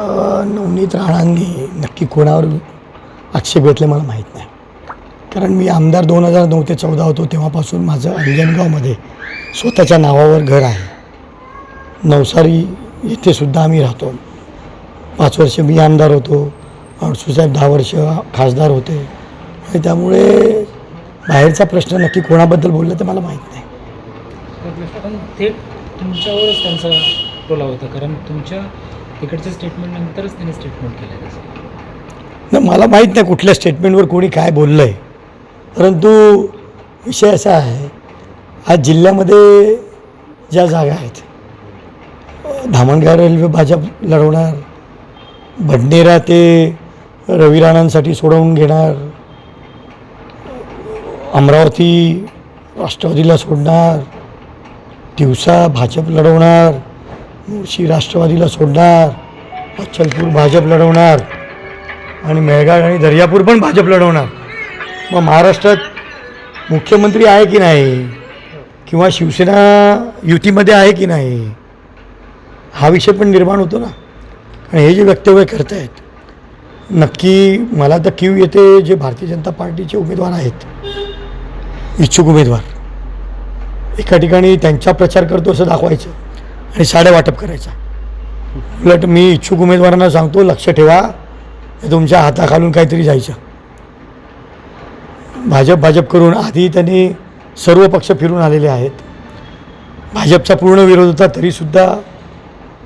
नवनीत राणांनी नक्की कोणावर आक्षेप घेतले मला माहीत नाही. कारण मी आमदार दोन हजार नऊ ते चौदा होतो तेव्हापासून माझं अंजनगावमध्ये स्वतःच्या नावावर घर आहे. नवसारी येथे सुद्धा आम्ही राहतो. पाच वर्ष मी आमदार होतो. अडसूसाहेब दहा वर्ष खासदार होते. आणि त्यामुळे बाहेरचा प्रश्न नक्की कोणाबद्दल बोललं ते मला माहीत नाही. थेट तुमच्यावरच त्यांचा टोला होता. कारण तुमच्या तिकडच्या स्टेटमेंट नंतरच त्यांनी स्टेटमेंट केलं नाही मला माहीत नाही कुठल्या स्टेटमेंटवर कोणी काय बोललं आहे परंतु विषय असा आहे आज जिल्ह्यामध्ये ज्या जागा आहेत धामणगाव रेल्वे भाजप लढवणार भडनेरा ते रवी राणांसाठी सोडवून घेणार अमरावती राष्ट्रवादीला सोडणार दिवसा भाजप लढवणार मुळशी राष्ट्रवादीला सोडणार अचलपूर भाजप लढवणार आणि मेळघाट आणि दर्यापूर पण भाजप लढवणार. मग महाराष्ट्रात मुख्यमंत्री आहे की नाही? किंवा शिवसेना युतीमध्ये आहे की नाही? हा विषय पण निर्माण होतो ना. आणि हे जे वक्तव्य करत आहेत नक्की मला तर क्यू येते जे भारतीय जनता पार्टीचे उमेदवार आहेत इच्छुक उमेदवार. एका ठिकाणी त्यांचा प्रचार करतो असं दाखवायचं. आणि साड्या वाटप करायचा. उलट मी इच्छुक उमेदवारांना सांगतो लक्ष ठेवा. हे तुमच्या हाताखालून काहीतरी जायचं. भाजप भाजप करून आधी त्यांनी सर्व पक्ष फिरून आलेले आहेत. भाजपचा पूर्ण विरोध होता तरीसुद्धा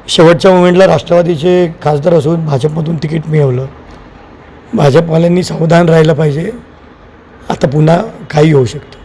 शेवटच्या मोमेंटला राष्ट्रवादीचे खासदार असून भाजपमधून तिकीट मिळवलं. भाजपवाल्यांनी सावधान राहिलं पाहिजे. आता पुन्हा काही होऊ शकतं.